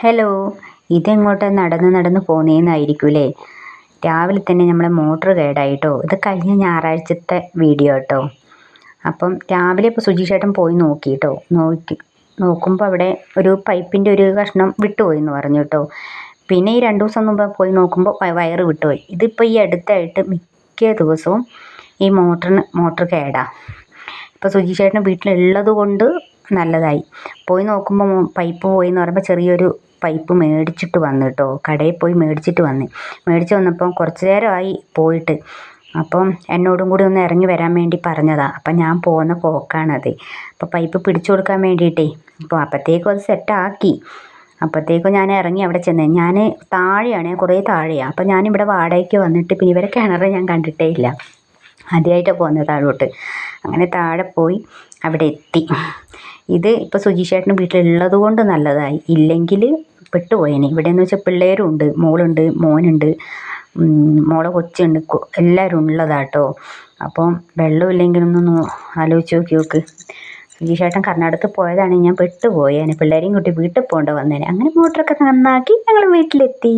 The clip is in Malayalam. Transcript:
ഹലോ ഇതെങ്ങോട്ട് നടന്ന് നടന്ന് പോന്നേന്നായിരിക്കൂലേ? രാവിലെ തന്നെ നമ്മളെ മോട്ടർ കേടായിട്ടോ? ഇത് കഴിഞ്ഞ ഞായറാഴ്ചത്തെ വീഡിയോ കേട്ടോ. അപ്പം രാവിലെ ഇപ്പോൾ സുജി ചേട്ടൻ പോയി നോക്കി കേട്ടോ നോക്കി നോക്കുമ്പോൾ അവിടെ ഒരു പൈപ്പിന്റെ ഒരു കഷ്ണം വിട്ടുപോയി എന്ന് പറഞ്ഞു കേട്ടോ. പിന്നെ ഈ രണ്ട് ദിവസം മുമ്പ് പോയി നോക്കുമ്പോൾ വയറ് വിട്ടുപോയി. ഇതിപ്പോൾ ഈ അടുത്തായിട്ട് മിക്ക ദിവസവും ഈ മോട്ടറിന് മോട്ടർ കേടാ. ഇപ്പോൾ സുജി ചേട്ടൻ വീട്ടിലുള്ളത് കൊണ്ട് നല്ലതായി. പോയി നോക്കുമ്പോൾ പൈപ്പ് പോയി എന്ന് പറയുമ്പോൾ ചെറിയൊരു പൈപ്പ് മേടിച്ചിട്ട് വന്നു കേട്ടോ കടയിൽ പോയി മേടിച്ചിട്ട് വന്ന്. മേടിച്ച് വന്നപ്പം കുറച്ച് നേരമായി പോയിട്ട്. അപ്പം എന്നോടും കൂടി ഒന്ന് ഇറങ്ങി വരാൻ വേണ്ടി പറഞ്ഞതാണ് അപ്പം ഞാൻ പോകുന്ന പോക്കാണത്. അപ്പോൾ പൈപ്പ് പിടിച്ചു കൊടുക്കാൻ വേണ്ടിയിട്ടേ. അപ്പോൾ അപ്പോഴത്തേക്കും അത് സെറ്റാക്കി അപ്പോഴത്തേക്കും ഞാൻ ഇറങ്ങി അവിടെ ചെന്ന്. ഞാൻ താഴെയാണ്. കുറേ താഴെയാണ് അപ്പം ഞാനിവിടെ വാടകയ്ക്ക് വന്നിട്ട് പിന്നെ ഇവരെ കിണർ ഞാൻ കണ്ടിട്ടേ ഇല്ല. ആദ്യമായിട്ടാണ് പോകുന്നത് താഴോട്ട്. അങ്ങനെ താഴെ പോയി അവിടെ എത്തി. ഇത് ഇപ്പോൾ സുജീഷേട്ടന് വീട്ടിലുള്ളത് കൊണ്ട് നല്ലതായി. ഇല്ലെങ്കിൽ പെട്ടുപോയേനെ. ഇവിടെ എന്ന് വെച്ചാൽ പിള്ളേരും ഉണ്ട് മോളുണ്ട് മോനുണ്ട് മോളെ കൊച്ചുണ്ട് എല്ലാവരും ഉള്ളതാട്ടോ. അപ്പം വെള്ളമില്ലെങ്കിലൊന്ന് ആലോചിച്ച് നോക്കി നോക്ക്. സുജീഷേട്ടൻ കർണാടകത്തിൽ പോയതാണ് ഞാൻ പെട്ടുപോയേനെ. പിള്ളേരെയും കൂട്ടി വീട്ടിൽ പോകേണ്ട വന്നേനെ. അങ്ങനെ മോട്ടറൊക്കെ നന്നാക്കി ഞങ്ങൾ വീട്ടിലെത്തി.